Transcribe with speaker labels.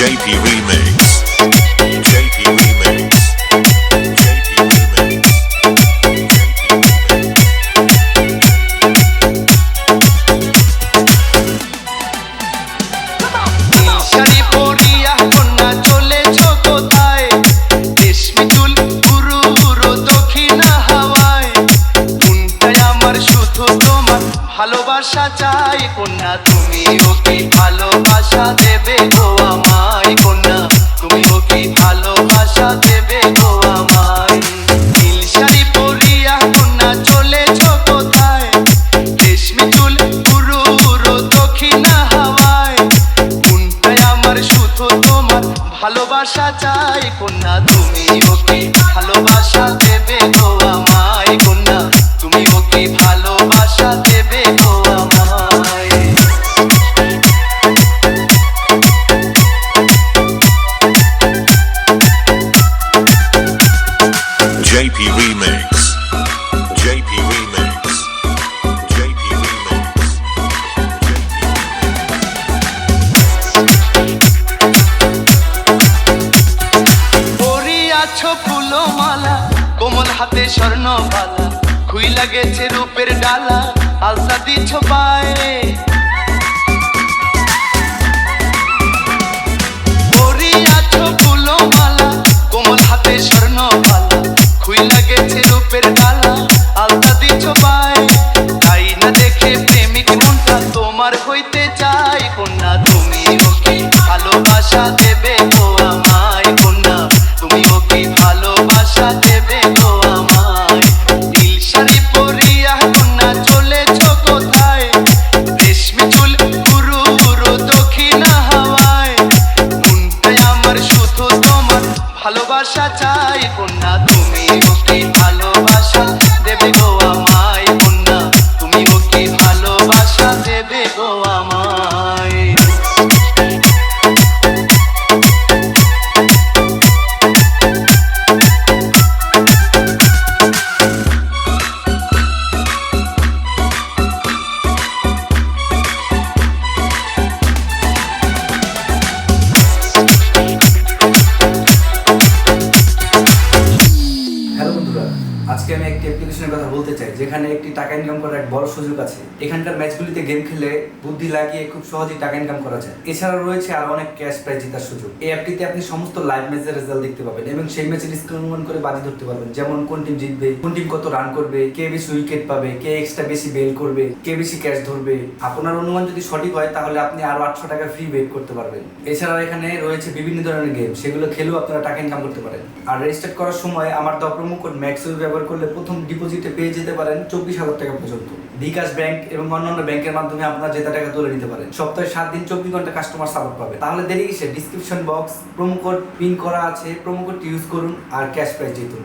Speaker 1: JP Remix. JP Remix.
Speaker 2: ভালোবাসা চাই কন্যা তুমি ওকে ভালোবাসা দেবে গো ভালোবাসা চাই কন্যা তুমি ওকে ভালোবাসা দেবে। পরিয়াছ ফুলো মালা কোমল হাতে স্বর্ণ বালা খুই লাগেছে রূপের ডালা আলসা দিছ পায়ে। তোমার হইতে চাই কন্যা, তুমি ওকে ভালোবাসা কন্যা তুমি ওকে ভালোবাসা
Speaker 3: আজকে আমি একটি অ্যাপ্লিকেশনের কথা বলতে চাই, যেখানে একটি টাকা ইনকাম করার এক বড় সুযোগ আছে। এখানকার ম্যাচগুলিতে গেম খেলে বুদ্ধি লাগিয়ে খুব সহজেই টাকা ইনকাম করা যায়। এছাড়াও রয়েছে আরও অনেক ক্যাশ প্রাইজ জেতার সুযোগ। এই অ্যাপটিতে আপনি সমস্ত লাইভ ম্যাচের রেজাল্ট দেখতে পাবেন এবং সেই ম্যাচের স্কোর অনুমান করে বাজি ধরতে পারবেন। যেমন কোন টিম জিতবে, কোন টিম কত রান করবে, কে বেশি উইকেট পাবে, কে এক্সট্রা বেশি বেল করবে, কে বেশি ক্যাশ ধরবে। আপনার অনুমান যদি সঠিক হয়, তাহলে আপনি আরও আটশো টাকা ফ্রি বেট করতে পারবেন। এছাড়াও এখানে রয়েছে বিভিন্ন ধরনের গেম সেগুলো খেলেও আপনারা টাকা ইনকাম করতে পারেন। আর রেজিস্টার করার সময় আমার দেওয়া প্রোমো কোড ব্যবহার করলে প্রথম ডিপোজিটে পেয়ে যেতে পারেন চব্বিশ হাজার টাকা পর্যন্ত। বিকাশ ব্যাংক এবং অন্যান্য ব্যাংকের মাধ্যমে আপনারা জেতা টাকা তুলে নিতে পারেন। সপ্তাহে সাত দিন চব্বিশ ঘণ্টা কাস্টমার সাপোর্ট পাবে তাহলে দেরি কিসে description box promo code pin করা আছে প্রোমো কোডটি ইউজ করুন আর ক্যাশ প্রাইজ জিতুন।